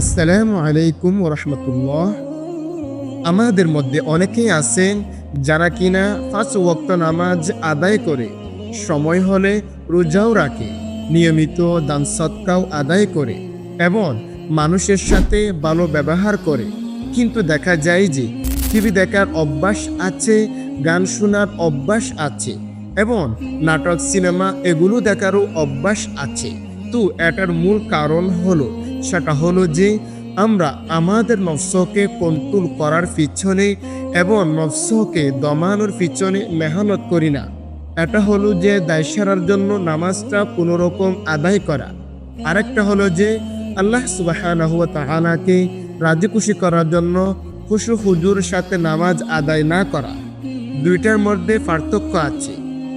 আসসালামু আলাইকুম রহমতুল্লাহ। আমাদের মধ্যে অনেকেই আছেন যারা কিনা পাঁচ ওয়াক্ত নামাজ আদায় করে, সময় হলে রোজাও রাখে, নিয়মিত দান সৎকাও আদায় করে এবং মানুষের সাথে ভালো ব্যবহার করে। কিন্তু দেখা যায় যে টিভি দেখার অভ্যাস আছে, গান শোনার অভ্যাস আছে এবং নাটক, সিনেমা এগুলো দেখারও অভ্যাস আছে। তো এটার মূল কারণ হলো সেটা হলো যে আমরা আমাদের নফসকে কন্ট্রোল করার পিছনে এবং নফসকে দমানোর পিছনে মেহনত করি না। এটা হলো যে দায় সারার জন্য নামাজটা কোনোরকম আদায় করা। আরেকটা হলো যে আল্লাহ সুবাহ তাহানাকে রাজি খুশি করার জন্য খুশু হুজুর সাথে নামাজ আদায় না করা। দুইটার মধ্যে পার্থক্য আছে।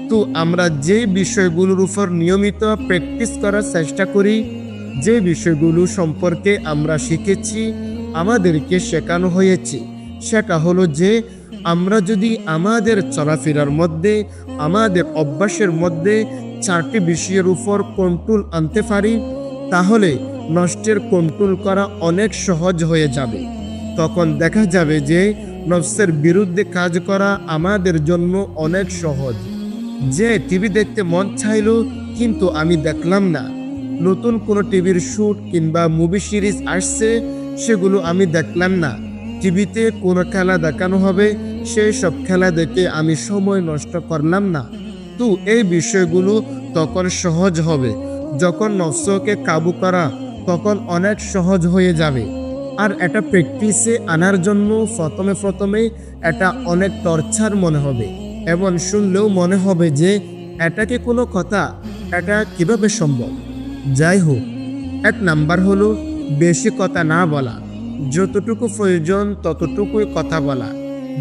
তো আমরা যে বিষয়গুলোর উপর নিয়মিত প্র্যাকটিস করার চেষ্টা করি যে বিষয়গুলো সম্পর্কে আমরা শিখেছি, আমাদেরকে শেখানো হয়েছে। সেটা হলো যে, আমরা যদি আমাদের চলাফেরার মধ্যে, আমাদের অভ্যাসের মধ্যে চারটি বিষয়ের উপর কন্ট্রোল আনতে পারি, তাহলে নষ্টের কন্ট্রোল করা অনেক সহজ হয়ে যাবে। তখন দেখা যাবে যে নফসের বিরুদ্ধে কাজ করা আমাদের জন্য অনেক সহজ। যে টিভি দেখতে মন চাইল, কিন্তু আমি দেখলাম না। নতুন কোনো টিভির শ্যুট কিংবা মুভি সিরিজ আসছে, সেগুলো আমি দেখলাম না। টিভিতে কোনো খেলা দেখানো হবে, সেই সব খেলা দেখে আমি সময় নষ্ট করলাম না। তো এই বিষয়গুলো তখন সহজ হবে। যখন নফসকে কাবু করা, তখন অনেক সহজ হয়ে যাবে। আর এটা প্র্যাকটিসে আনার জন্য প্রথমে প্রথমে এটা অনেক টর্চার মনে হবে। এবং শুনলেও মনে হবে যে, এটা কি কোনো কথা? এটা কীভাবে সম্ভব? যাই হোক এক নাম্বার হলো বেশি কথা না বলা। যতটুকু প্রয়োজন, ততটুকুই কথা বলা।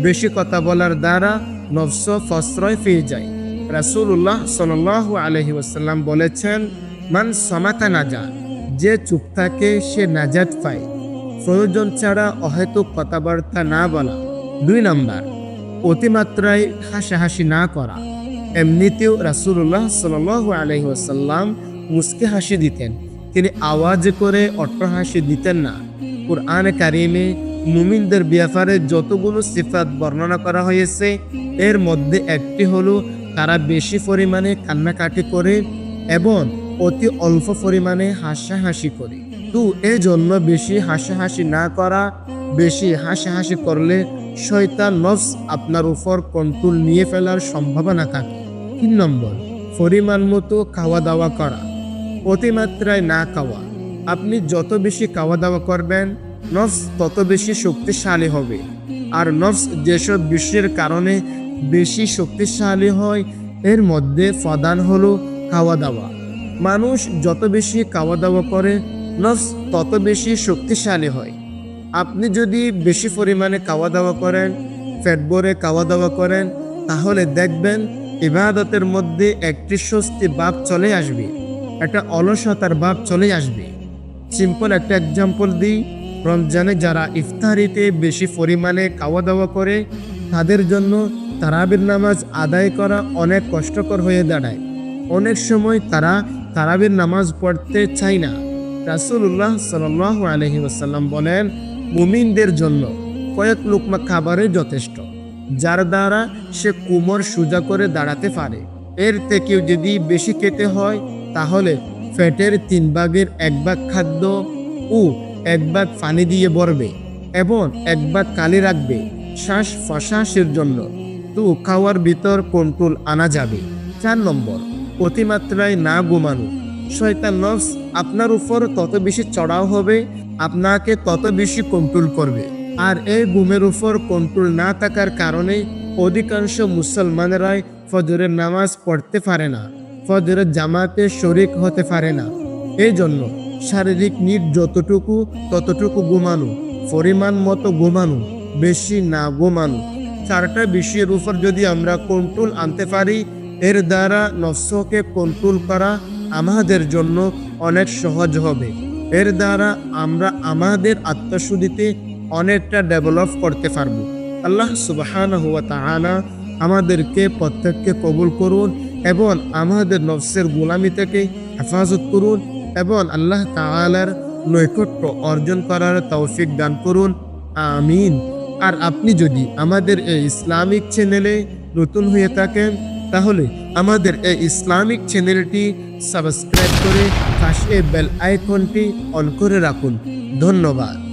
বেশি কথা বলার দ্বারা নফস ফসরয় পেয়ে যায়। রাসূলুল্লাহ সাল্লাল্লাহু আলহি ওয়াসাল্লাম বলেছেন, মান সমাতা নাজা যে চুপ থাকে সে নাজাত পায়। প্রয়োজন ছাড়া অহেতুক কথাবার্তা না বলা। দুই নাম্বার, অতিমাত্রায় হাসাহাসি না করা। এমনিতেও রাসূলুল্লাহ সাল্লাল্লাহু আলহি ওয়াসাল্লাম মুসকে হাসি দিতেন। তিনি আওয়াজ করে অট্টহাসি দিতেন না। কোরআনে কারিমে মুমিনদের ব্যাপারে যতগুলো সিফাত বর্ণনা করা হয়েছে, এর মধ্যে একটি হলো তারা বেশি পরিমাণে কান্নাকাটি করে এবং অতি অল্প পরিমাণে হাসাহাসি করে। তো এই জন্য বেশি হাসাহাসি না করা, বেশি হাসাহাসি করলে শয়তান নফস আপনার উপর কন্ট্রোল নিয়ে ফেলার সম্ভাবনা থাকে। তিন নম্বর, পরিমাণ মতো খাওয়া দাওয়া করা। অতিমাত্রায় না খাওয়া। আপনি যত বেশি খাওয়া দাওয়া করবেন, নফস তত বেশি শক্তিশালী হবে। আর নফস যেসব বিষয়ের কারণে বেশি শক্তিশালী হয়, এর মধ্যে প্রধান হলো খাওয়া দাওয়া মানুষ যত বেশি খাওয়া দাওয়া করে, নফস তত বেশি শক্তিশালী হয়। আপনি যদি বেশি পরিমাণে খাওয়া দাওয়া করেন, ফ্যাট ভরে খাওয়া দাওয়া করেন, তাহলে দেখবেন ইবাদতের মধ্যে একটি স্বস্তি ভাব চলে আসবে। একটা অলসতার ভাব চলে আসবে। সিম্পল একটা এক্সাম্পল দিই। রমজানে যারা ইফতারিতে বেশি পরিমাণে খাওয়া দাওয়া করে, তাদের জন্য তারাবির নামাজ আদায় করা অনেক কষ্টকর হয়ে দাঁড়ায়। অনেক সময় তারা তারাবির নামাজ পড়তে চায় না। রাসুল্লাহ সাল আলহি ওসাল্লাম বলেন, মুমিনদের জন্য কয়েক লুকমা খাবারে যথেষ্ট। যার দ্বারা সে কোমর সোজা করে দাঁড়াতে পারে। এর থেকেও যদি বেশি খেতে হয় তাহলে ফ্যাটের তিন ভাগের এক ভাগ খাদ্য ও এক ভাগ পানি দিয়ে ভরবে এবং এক ভাগ কালি রাখবে শ্বাস প্রশ্বাসের জন্য। তো খাওয়ার ভিতর কন্ট্রোল আনা যাবে? চার নম্বর, অতিমাত্রায় না ঘুমানো। শয়তান নফস আপনার উপর তত বেশি চড়াও হবে, আপনাকে তত বেশি কন্ট্রোল করবে। আর এই ঘুমের উপর কন্ট্রোল না থাকার কারণে অধিকাংশ মুসলমানেরাই ফজরের নামাজ পড়তে পারে না। ফজরের জামাতে শরিক হতে পারে না। এই জন্য শারীরিক নিট যতটুকু, ততটুকু ঘুমানো, পরিমাণ মতো ঘুমানো, বেশি না ঘুমানো। চারটা বিষয়ের উপর যদি আমরা কন্ট্রোল আনতে পারি, এর দ্বারা নফসকে কন্ট্রোল করা আমাদের জন্য অনেক সহজ হবে। এর দ্বারা আমরা আমাদের আত্মশুদ্ধিতে অনেকটা ডেভেলপ করতে পারব। আল্লাহ সুবাহান তাহানা আমাদেরকে প্রত্যেককে কবুল করুন। এবং আমাদের নফসের গোলামি থেকে হেফাজত করুন এবং আল্লাহ তাআলার নৈকট্য অর্জন করার তৌফিক দান করুন। আমিন। আর আপনি যদি আমাদের এই ইসলামিক চ্যানেলে নতুন হয়ে থাকেন, তাহলে আমাদের এই ইসলামিক চ্যানেলটি সাবস্ক্রাইব করে পাশে বেল আইকনটি অন করে রাখুন। ধন্যবাদ।